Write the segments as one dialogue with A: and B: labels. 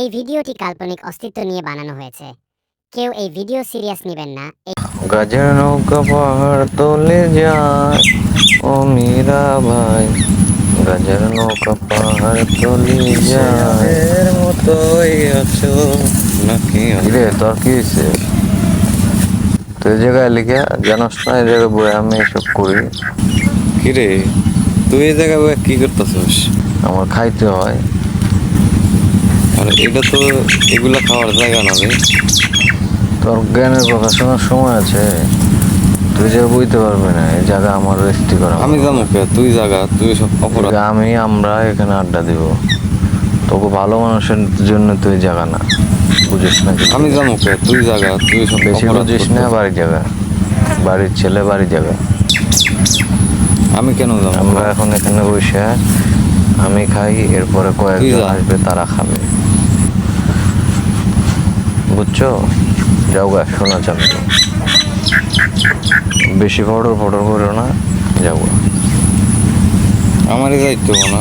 A: এই ভিডিওটি কাল্পনিক অস্তিত্ব নিয়ে বানানো হয়েছে। কেউ এই ভিডিও সিরিয়াস নেবেন না।
B: গাজর নৌকা পাহাড় তোলে যায় ও মীরা ভাই। গাজর নৌকা পাহাড় তোলে যায়। মতোই আছো নাকি রে তোর কি হয়েছে তুই এই জায়গায় লিখে জানোস না এই জায়গায় বই আমি এসব করি।
C: কিরে তুই এই জায়গায় বসে কি করতেছিস?
B: আমার খাইতে হয়।
C: আর এটা তো এগুলা খাওয়ার জায়গা না রে।
B: তোর জ্ঞানের কথা শোনার সময় আছে। তুই যে বুঝতে পারবি না এই জায়গা আমার রেস্টি করা
C: আমি জানো কে তুই জায়গা তুই সব অপরাধ।
B: আমি আমরা এখানে আড্ডা দিব। তোকে ভালো মানুষের জন্য তুই জায়গা না। বুঝিস না
C: আমি জানো কে তুই জায়গা তুই সব
B: বেশি বুঝিস না। বাড়ির জায়গা বাড়ির ছেলে বাড়ির জায়গা
C: আমি কেন জানো
B: আমরা এখন এখানে বসে আমি খাই এরপরে কয়েকজন। আসবে তারা খাবে। বুঝছ? যাও গা শোনা চাবি বেশি ফটোর ফটোর করো না, যাও।
C: আমারই দায়িত্ব না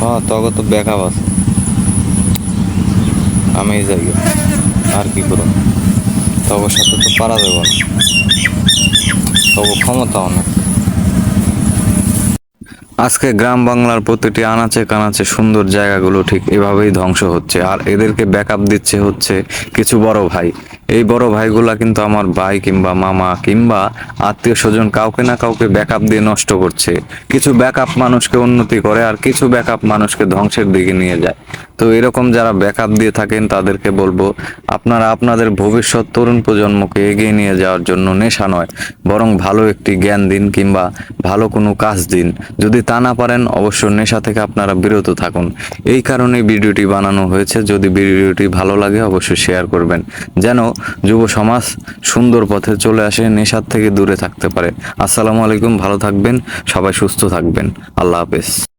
C: হ্যাঁ। তখন তো ব্যাকআপ আছে। আমি যাই আর কি করো তখন সাথে তো পারা দেব না। তবু ক্ষমতাও না আজকে গ্রাম বাংলার প্রতিটি আনাচে কানাচে সুন্দর জায়গাগুলো ঠিক এভাবেই ধ্বংস হচ্ছে। আর এদেরকে ব্যাকআপ দিচ্ছে হচ্ছে কিছু বড় ভাই। এই বড় ভাইগুলা কিন্তু আমার ভাই কিংবা মামা কিংবা আত্মীয় স্বজন কাউকে না কাউকে ব্যাকআপ দিয়ে নষ্ট করছে। কিছু ব্যাকআপ মানুষকে উন্নতি করে আর কিছু ব্যাকআপ মানুষকে ধ্বংসের দিকে নিয়ে যায়। তো এরকম যারা ব্যাকআপ দিয়ে থাকেন তাদেরকে বলব, আপনারা আপনাদের ভবিষ্যৎ তরুণ প্রজন্মকে এগিয়ে নিয়ে যাওয়ার জন্য নেশা নয়, বরং ভালো একটি জ্ঞান দিন কিংবা ভালো কোনো কাজ দিন। যদি তা না পারেন, অবশ্য নেশা থেকে আপনারা বিরত থাকুন। এই কারণে ভিডিওটি বানানো হয়েছে। যদি ভিডিওটি ভালো লাগে, অবশ্যই শেয়ার করবেন। যেন যুব সমাজ সুন্দর পথে চলে আসে, নেশার থেকে দূরে থাকতে পারে। আসসালামু আলাইকুম, ভালো থাকবেন, সবাই সুস্থ থাকবেন। আল্লাহ হাফেজ।